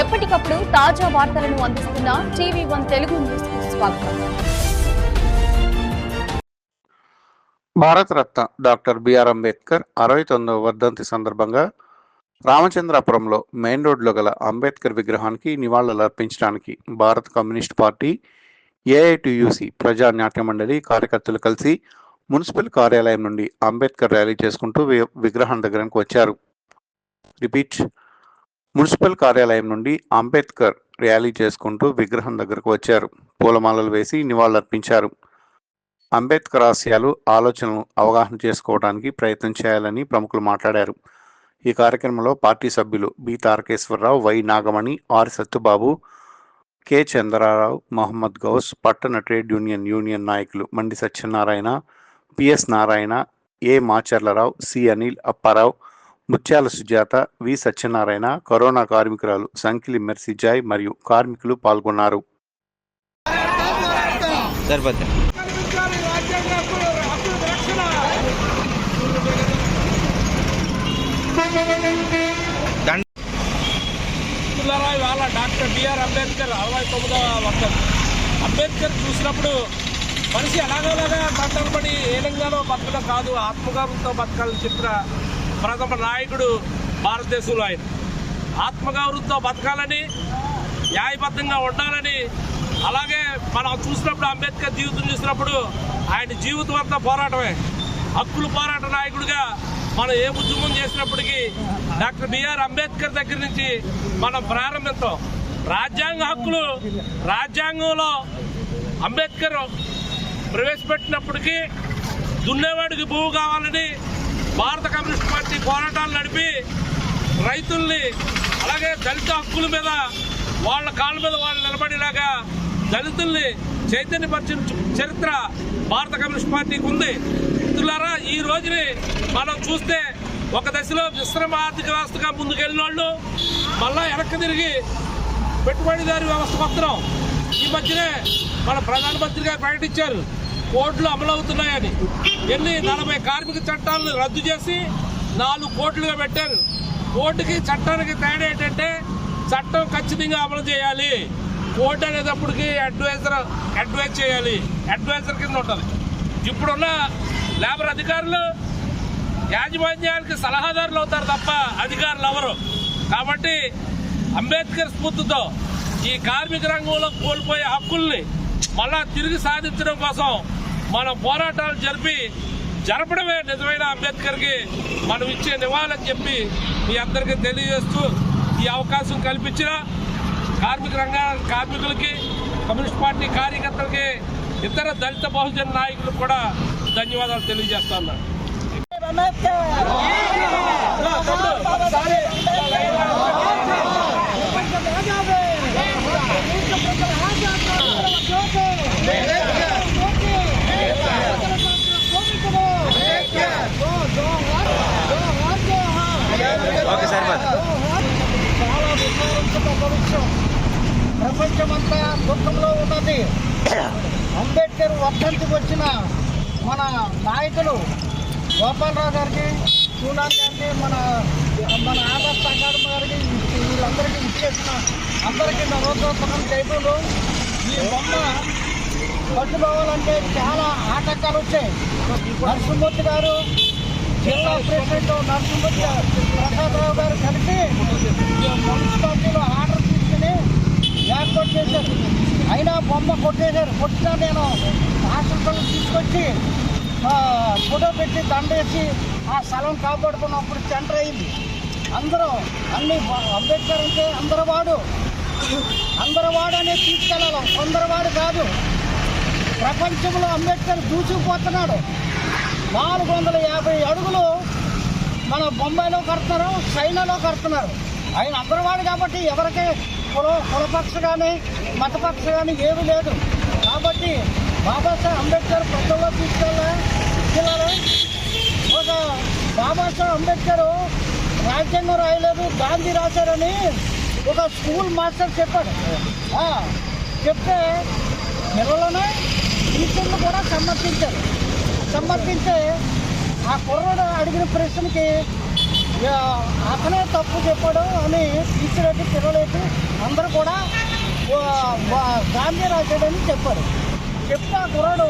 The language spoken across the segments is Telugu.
ఎప్పటికప్పుడు తాజా వార్తలను అందిస్తున్న టీవీ వన్ తెలుగు న్యూస్ స్వాగతం. భారతరత్న డాక్టర్ బిఆర్ అంబేద్కర్ అరవై తొమ్మిదవ వర్ధంతి సందర్భంగా రామచంద్రాపురంలో మెయిన్ రోడ్లో గల అంబేద్కర్ విగ్రహానికి నివాళులర్పించడానికి భారత కమ్యూనిస్ట్ పార్టీ ఏఐటియుసి ప్రజా నాట్య మండలి కార్యకర్తలు కలిసి మున్సిపల్ కార్యాలయం నుండి అంబేద్కర్ ర్యాలీ చేసుకుంటూ విగ్రహం దగ్గరకు వచ్చారు. రిపీట్ మున్సిపల్ కార్యాలయం నుండి అంబేద్కర్ ర్యాలీ చేసుకుంటూ విగ్రహం దగ్గరకు వచ్చారు. పూలమాలలు వేసి నివాళులర్పించారు. అంబేద్కర్ ఆశయాలు ఆలోచనలు అవగాహన చేసుకోవడానికి ప్రయత్నం చేయాలని ప్రముఖులు మాట్లాడారు. ఈ కార్యక్రమంలో పార్టీ సభ్యులు B. Tarakeswararao Y. Nagamani R. Satyababu K. Chandrarao Mohammed Ghouse పట్టణ ట్రేడ్ యూనియన్ యూనియన్ నాయకులు Mandi Satyanarayana PS Narayana A. Macharlarao C. Anil Apparao Mutyala Sujata V. Satyanarayana corona కార్మికురాలు Sankili Mercy Joy మరియు కార్మికులు పాల్గొన్నారు. డాక్టర్ బిఆర్ అంబేద్కర్ అరవై తొమ్మిదవ వర్షం అంబేద్కర్ చూసినప్పుడు మనిషి ఎలాగోలాగా తంటలు పడి లింగాలో బతకడం కాదు ఆత్మగౌరవంతో బతకాలని చెప్పిన ప్రథమ నాయకుడు భారతదేశంలో ఆయన. ఆత్మగౌరవంతో బతకాలని న్యాయబద్ధంగా ఉండాలని అలాగే మనం చూసినప్పుడు అంబేద్కర్ జీవితం చూసినప్పుడు ఆయన జీవితం అంతా పోరాటమే. హక్కులు పోరాట నాయకుడిగా మనం ఏ ఉద్యమం చేసినప్పటికీ డాక్టర్ బిఆర్ అంబేద్కర్ దగ్గర నుంచి మనం ప్రారంభిస్తాం. రాజ్యాంగ హక్కులు రాజ్యాంగంలో అంబేద్కర్ ప్రవేశపెట్టినప్పటికీ దున్నేవాడికి భూమి కావాలని భారత కమ్యూనిస్ట్ పార్టీ పోరాటాలు నడిపి రైతుల్ని అలాగే దళిత హక్కుల మీద వాళ్ళ కాళ్ళ మీద వాళ్ళు నిలబడేలాగా దళితుల్ని చైతన్యపరిచిన చరిత్ర భారత కమ్యూనిస్ట్ పార్టీకి ఉంది. మిత్రులారా ఈ రోజుని మనం చూస్తే ఒక దశలో మిశ్రమ ఆర్థిక వ్యవస్థగా ముందుకెళ్ళిన వాళ్ళు మళ్ళా వెనక్కి తిరిగి పెట్టుబడిదారి వ్యవస్థ పత్రం ఈ మధ్యనే మన ప్రధానమంత్రి గారు ప్రకటించారు. కోట్లు అమలవుతున్నాయని ఎన్ని నలభై కార్మిక చట్టాలను రద్దు చేసి నాలుగు కోట్లుగా పెట్టారు. కోర్టుకి చట్టానికి తేడా ఏంటంటే చట్టం ఖచ్చితంగా అమలు చేయాలి. కోర్టు అనేటప్పటికి అడ్వైజర్ అడ్వైజ్ చేయాలి. అడ్వైజర్ కింద ఉంటుంది ఇప్పుడున్న లేబర్ అధికారులు యాజమాన్యానికి సలహాదారులు అవుతారు తప్ప అధికారులు ఎవరు? కాబట్టి అంబేద్కర్ స్ఫూర్తితో ఈ కార్మిక రంగంలో కోల్పోయే హక్కుల్ని మళ్ళా తిరిగి సాధించడం కోసం మన పోరాటాలు జరిపి జరపడమే నిజమైన అంబేద్కర్కి మనం ఇచ్చే నివాళని చెప్పి మీ అందరికీ తెలియజేస్తూ ఈ అవకాశం కల్పించిన కార్మిక రంగ కార్మికులకి కమ్యూనిస్ట్ పార్టీ కార్యకర్తలకి ఇతర దళిత బహుజన నాయకులకు కూడా ధన్యవాదాలు తెలియజేస్తా ఉన్నాను దేశమంతా దుఃఖంలో ఉన్నది. అంబేద్కర్ వర్షానికి వచ్చిన మన నాయకులు గోపాలరావు గారికి చూడాలి గారికి మన మన ఆదర్శ అకాడమీ గారికి వీళ్ళందరికీ ఇచ్చేసిన అందరికీ నా రోజోత్సవం చేయకుండా ఈ బొమ్మ పట్టుకోవాలంటే చాలా ఆటంకాలు వచ్చాయి. నరసింహూర్తి గారు జిల్లా ప్రెసిడెంట్ నరసింహూర్తి ప్రసాదరావు గారు కలిసి మున్సిపాలిటీలో ఆర్డర్ తీసుకుని చేశారు అయినా బొమ్మ కొట్టేశారు. కొట్టినా నేను హాస్పిటల్ తీసుకొచ్చి ఫోటో పెట్టి దండేసి ఆ స్థలం కాపాడుకున్నప్పుడు సెంటర్ అయింది. అందరూ అన్ని అంబేద్కర్ అంటే అందరవాడు. అందరవాడు అనేది తీసుకెళ్ళాలి. కొందరవాడు కాదు. ప్రపంచంలో అంబేద్కర్ దూసుకుపోతున్నాడు. నాలుగు వందల యాభై అడుగులు మన బొంబాయిలో కడుతున్నారు చైనాలో కడుతున్నారు. ఆయన అందరవాడు కాబట్టి ఎవరికి కుల కులపక్ష కానీ మతపక్ష కానీ ఏమీ లేదు. కాబట్టి బాబాసాహెబ్ అంబేద్కర్ ప్రజల్లో తీసుకెళ్ళా ఒక బాబాసాహెబ్ అంబేద్కర్ రాజ్యాంగం రాయలేదు గాంధీ రాశారని ఒక స్కూల్ మాస్టర్ చెప్పాడు. చెప్తే పిల్లలనే టీచర్లు కూడా సమర్పించారు సమర్థించే ఆ కుర్రడు అడిగిన ప్రశ్నకి అతనే తప్పు చెప్పాడు అని తీసిరెడ్డి పిల్లలేసి అందరూ కూడా గాంధీ రాశాడని చెప్పారు. చెప్తే ఆ కుర్రాడు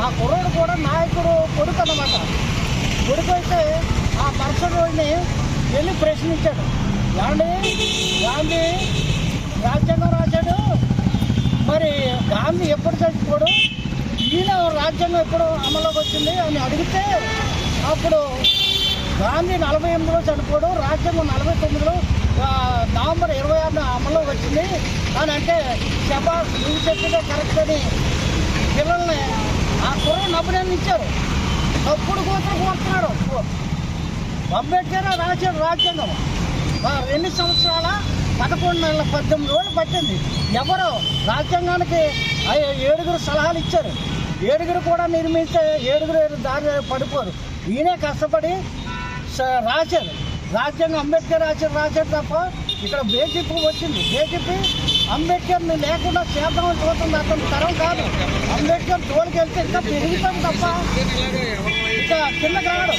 ఆ కుర్రాడు కూడా నాయకుడు కొడుకు అన్నమాట. కొడుకు అయితే ఆ మరుసటి వెళ్ళి ప్రశ్నించాడు. ఏమండి గాంధీ రాజ్యాంగం రాశాడు. మరి గాంధీ ఎప్పుడు చచ్చిపోడు? ఈయన రాజ్యాంగం ఎప్పుడు అమల్లోకి వచ్చింది? అని అడిగితే అప్పుడు గాంధీ నలభై ఎనిమిదిలో చనిపోడు రాజ్యాంగం నలభై తొమ్మిదిలో నవంబర్ ఇరవై ఆరున అమల్లోకి వచ్చింది. అని అంటే శబాస్ నువ్వు చెప్పిందే కరెక్ట్ అని పిల్లల్ని ఆ కుర్రను ఇచ్చారు తప్పుడు కూతురు కోరుతున్నాడు. అంబేద్కర్ రాశాడు రాజ్యాంగం. మా ఎన్ని సంవత్సరాల పదకొండు నెలల పద్దెనిమిది రోజులు పట్టింది. ఎవరు రాజ్యాంగానికి ఏడుగురు సలహాలు ఇచ్చారు. ఏడుగురు కూడా నిర్మిస్తే ఏడుగురు దారి పడిపోరు. ఈయనే కష్టపడి రాశారు రాజ్యాంగం అంబేద్కర్ రాశారు రాశారు తప్ప ఇక్కడ బేజీపీ వచ్చింది. బేజీపీ అంబేద్కర్ని లేకుండా చేద్దామని పోతుంది అతని తరం కాదు. అంబేద్కర్ తోలికి వెళ్తే ఇంకా పెరుగుతాం తప్ప ఇంకా కింద రాడు.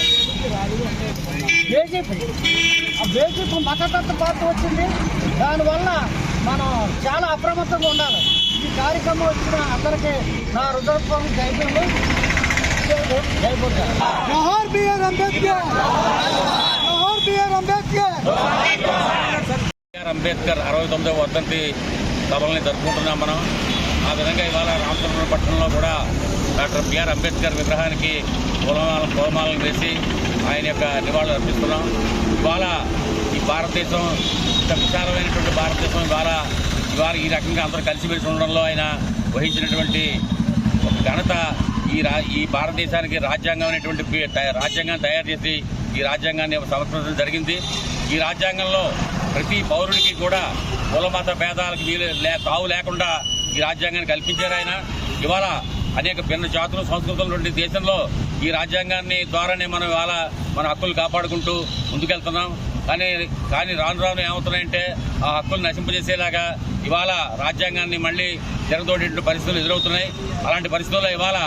బేజీపీ. ఆ బేజీపీ మతతత్వ పార్టీ వచ్చింది. దానివల్ల మనం చాలా అప్రమత్తంగా ఉండాలి. ఈ కార్యక్రమం వచ్చిన అందరికీ నా హృదయపూర్వక జైబులు జోహార్ బిఆర్ అంబేద్కర్ జోహార్ B R Ambedkar B R Ambedkar అరవై తొమ్మిదవ వర్ధంతి సభల్ని జరుపుకుంటున్నాం మనం. ఆ విధంగా ఇవాళ రామచంద్రపురం పట్టణంలో కూడా డాక్టర్ బిఆర్ అంబేద్కర్ విగ్రహానికి పూలమాల పూలమాలను వేసి ఆయన యొక్క నివాళులు అర్పిస్తున్నాం. ఇవాళ ఈ భారతదేశం ఇంత విశాలమైనటువంటి భారతదేశం ఇవాళ ఇవాళ ఈ రకంగా అందరూ కలిసిమెలిసి ఉండడంలో ఆయన వహించినటువంటి ఒక ఘనత ఈ రా ఈ భారతదేశానికి రాజ్యాంగం అనేటువంటి రాజ్యాంగం తయారు చేసి ఈ రాజ్యాంగాన్ని సమర్పించడం జరిగింది. ఈ రాజ్యాంగంలో ప్రతి పౌరుడికి కూడా కులమత భేదాలకు వీలు లే తావు లేకుండా ఈ రాజ్యాంగాన్ని కల్పించారు ఆయన. ఇవాళ అనేక భిన్న జాతులు సంస్కృతులు దేశంలో ఈ రాజ్యాంగాన్ని ద్వారానే మనం ఇవాళ మన హక్కులు కాపాడుకుంటూ ముందుకెళ్తున్నాం. కానీ కానీ రాను రాను ఏమవుతున్నాయంటే ఆ హక్కులు నశింపజేసేలాగా ఇవాళ రాజ్యాంగాన్ని మళ్ళీ జరగదోడే పరిస్థితులు ఎదురవుతున్నాయి. అలాంటి పరిస్థితుల్లో ఇవాళ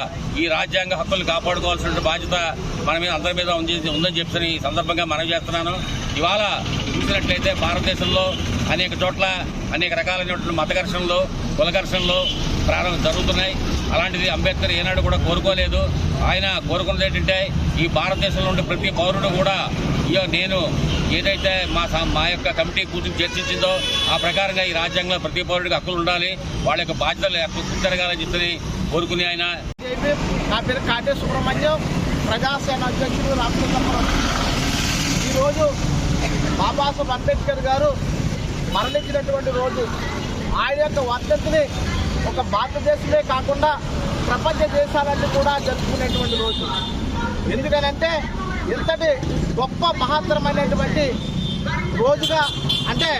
ఈ రాజ్యాంగ హక్కులు కాపాడుకోవాల్సిన బాధ్యత మన మీద అందరి మీద ఉంది ఉందని చెప్పి ఈ సందర్భంగా మనవి చేస్తున్నాను. ఇవాళ చూసినట్లయితే భారతదేశంలో అనేక చోట్ల అనేక రకాలైనటువంటి మత ఘర్షణలు కుల ఘర్షణలు ప్రారంభం జరుగుతున్నాయి. అలాంటిది అంబేద్కర్ ఏనాడు కూడా కోరుకోలేదు. ఆయన కోరుకున్నది ఏంటంటే ఈ భారతదేశంలో ఉండే ప్రతి పౌరుడు కూడా ఇయో నేను ఏదైతే మా స- మా యొక్క కమిటీ కూర్చుని చర్చించిందో ఆ ప్రకారంగా ఈ రాజ్యాంగంలో ప్రతి పౌరుడికి హక్కులు ఉండాలి. వాళ్ళ యొక్క బాధ్యతలు ఎక్కువ జరగాలని చెప్పని కోరుకుని ఆయన. నా పేరు కాటే సుబ్రహ్మణ్యం ప్రజాసేన అధ్యక్షుడు రామచంద్రపురం. ఈరోజు బాబాసాహెబ్ అంబేద్కర్ గారు మరణించినటువంటి రోజు. ఆయన యొక్క వర్ధంతిని ఒక భారతదేశమే కాకుండా ప్రపంచ దేశాలన్నీ కూడా జరుపుకునేటువంటి రోజు. ఎందుకనంటే ఇంతటి గొప్ప మహత్తరమైనటువంటి రోజుగా అంటే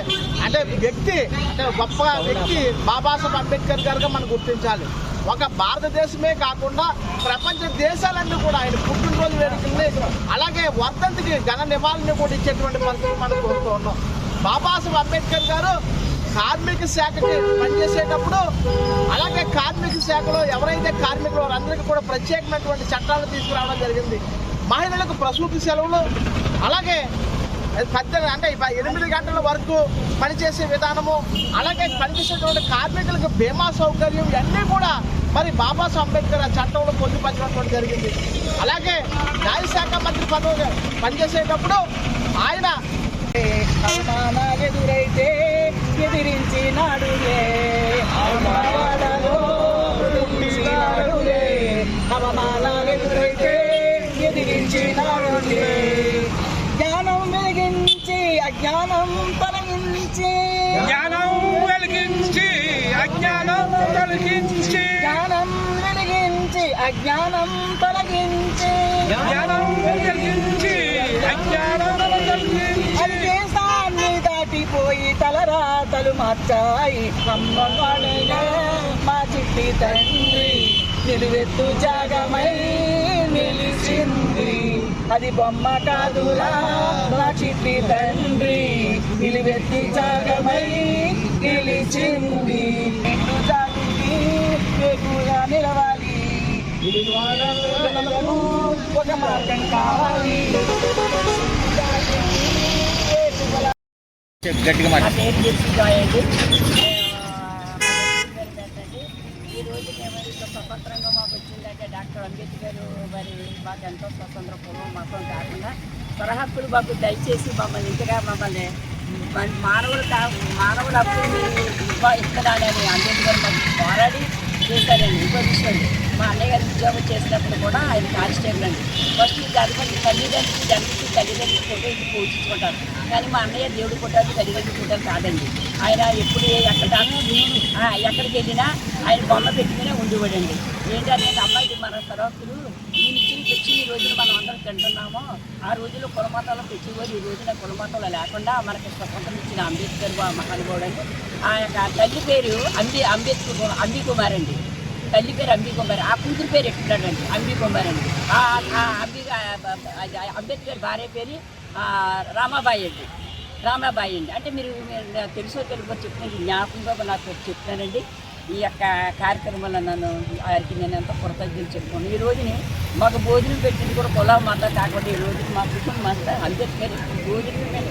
అంటే వ్యక్తి అంటే గొప్ప వ్యక్తి బాబాసాహెబ్ అంబేద్కర్ గారుగా మనం గుర్తించాలి. ఒక భారతదేశమే కాకుండా ప్రపంచ దేశాలన్నీ కూడా ఆయన పుట్టినరోజు వేడుకల్ని అలాగే వర్ధంతికి ఘన నివాళిని కూడా ఇచ్చేటువంటి పరిస్థితి మనం చూస్తూ ఉన్నాం. బాబాసాహెబ్ అంబేద్కర్ గారు కార్మిక శాఖకి పనిచేసేటప్పుడు అలాగే కార్మిక శాఖలో ఎవరైతే కార్మికులు వారందరికీ కూడా ప్రత్యేకమైనటువంటి చట్టాలు తీసుకురావడం జరిగింది. మహిళలకు ప్రసూతి సెలవులు అలాగే పద్దెనిమిది అంటే ఎనిమిది గంటల వరకు పనిచేసే విధానము అలాగే పనిచేసేటువంటి కార్మికులకు బీమా సౌకర్యం ఇవన్నీ కూడా మరి బాబాసాహెబ్ అంబేద్కర్ ఆ చట్టంలో పొందుపరచడం జరిగింది. అలాగే న్యాయశాఖ మంత్రి పదవి పనిచేసేటప్పుడు ఆయన ఎదురైతే ఎదిరించినాడులే అవమానాలలో ఎదిరించినాడులే జ్ఞానం వెలిగించి అజ్ఞానం తొలగించి. జ్ఞానం వెలిగించి అజ్ఞానం తొలగించి. జ్ఞానం వెలిగించి అజ్ఞానం తొలగించి. జ్ఞానం వెలిగించి అజ్ఞానం తొలగించి. తలరాతలు మార్చాయి. మా చిట్టి తండ్రి నిలువెత్తు జాగమై నిలిచింది. అది బొమ్మ కాదురా మా చిట్టి తండ్రి నిలువెత్తు జాగమై నిలిచింది. నిన్ను జాగింది ఎక్కువగా నిలవాలి. ఒక మార్గం కావాలి. గట్టిగా మాట ఈ రోజు మేము ఇంత స్వతంత్రంగా మాకు వచ్చిందంటే డాక్టర్ అంబేద్కర్ మరి మాకు ఎంతో స్వతంత్ర పూర్వం మాత్రం కాకుండా సరహక్కులు మాకు దయచేసి మమ్మల్ని ఇంతగా మమ్మల్ని మానవులు కా మానవుల హక్కులు ఇవ్వ- ఇస్తున్నాడని అంబేద్కర్ మాకు పోరాడి చేశారండి ఇంకో విషయం మా అన్నయ్య గారు ఉద్యోగం చేసినప్పుడు కూడా ఆయన కానిస్టేబుల్ అండి. ఫస్ట్ జరిగిన తల్లిదండ్రులు జన్మించి తల్లిదండ్రులు ఫోటో ఇచ్చి పూజించుకుంటారు. కానీ మా అన్నయ్య దేవుడు కొట్టాలి తల్లిదండ్రులు కొట్టాలి కాదండి. ఆయన ఎప్పుడు ఎక్కడ ఆ, ఎక్కడికి వెళ్ళినా ఆయన బొమ్మ పెట్టుకునే ఉండేవాడండి. ఏంటంటే అమ్మాయికి మన సరస్సులు ఈయన ఇచ్చిన తెచ్చి ఈ రోజున మనం అందరం తింటున్నామో. ఆ రోజుల్లో కులమతాలు తెచ్చేవారు ఈ రోజున కులమతాలు లేకుండా మనకి స్వతంత్రం ఇచ్చిన అంబేద్కర్ మహానుభావుడు ఆ యొక్క తల్లి పేరు అంబి అంబేద్కర్ అంబి కుమార్ అండి. తల్లి పేరు అంబి కుమార్. ఆ కూతురు పేరు ఎట్టున్నాడండి అంబి కుమార్ అండి. ఆ అంబి అంబేద్కర్ భార్య పేరు రామాబాయి అండి. రామాబాయి అండి. అంటే మీరు మీరు నాకు తెలుసో తెలుగు చెప్తున్నాను జ్ఞాపకంగా నాకు చెప్తానండి ఈ యొక్క కార్యక్రమంలో నన్ను వారికి నేను ఎంతో కృతజ్ఞతలు చెప్పుకోను ఈ రోజుని మాకు భోజనం పెట్టింది కూడా కులం మాట కాకుండా ఈ రోజు మా కుటుంబం అంతా అంబేద్కర్ భోజనం మేము